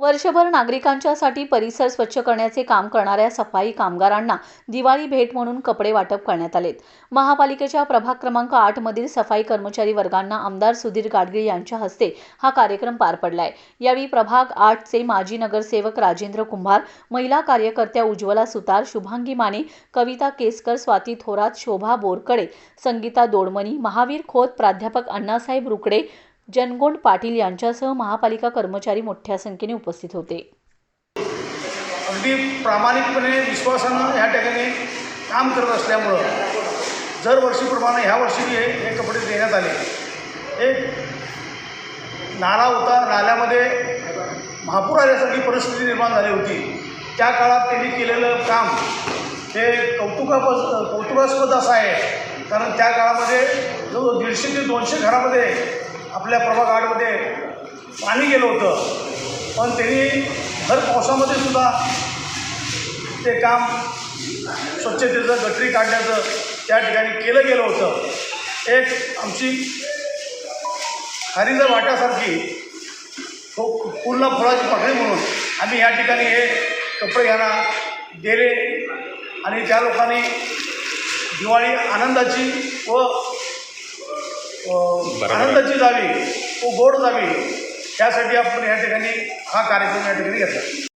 वर्षभर नागरिकांच्यासाठी परिसर स्वच्छ करण्याचे काम करणाऱ्या सफाई कामगारांना दिवाळी भेट म्हणून कपडे वाटप करण्यात आलेत. महापालिकेच्या प्रभाग क्रमांक आठ मधील सफाई कर्मचारी वर्गांना आमदार सुधीर गाडगीळ यांच्या हस्ते हा कार्यक्रम पार पडलाय. यावेळी प्रभाग आठचे माजी नगरसेवक राजेंद्र कुंभार महिला कार्यकर्त्या उज्ज्वला सुतार शुभांगी माने कविता केसकर स्वाती थोरात शोभा बोरकडे संगीता दोडमणी महावीर खोत प्राध्यापक अण्णासाहेब रुकडे जनगोंड पाटील यांच्यासह महापालिका कर्मचारी मोठ्या संख्येने उपस्थित होते. अगदी प्रामाणिकपणे विश्वासानं ह्या ठिकाणी काम करत असल्यामुळं दरवर्षीप्रमाणे ह्या वर्षी हे हे कपडे देण्यात आले. एक नाला होता. नाल्यामध्ये महापूर आल्यासारखी परिस्थिती निर्माण झाली होती. त्या काळात त्यांनी केलेलं काम हे कौतुकापद कौतुकास्पद असं आहे. कारण त्या काळामध्ये जवळ दीडशे ते दोनशे घरामध्ये आपल्या प्रभाग आठमध्ये पाणी गेलं होतं. पण त्यांनी भर पावसामध्ये सुद्धा ते काम स्वच्छतेचं गटरी काढण्याचं त्या ठिकाणी केलं गेलं होतं. एक आमची हरिजर वाट्यासारखी फो पूर्ण फुलाची पकडी म्हणून आम्ही या ठिकाणी हे कपडे घ्यायला गेले आणि त्या लोकांनी दिवाळी आनंदाची व आनंदाची जावी व गोड जावी त्यासाठी आपण या ठिकाणी हा कार्यक्रम या ठिकाणी घेतला.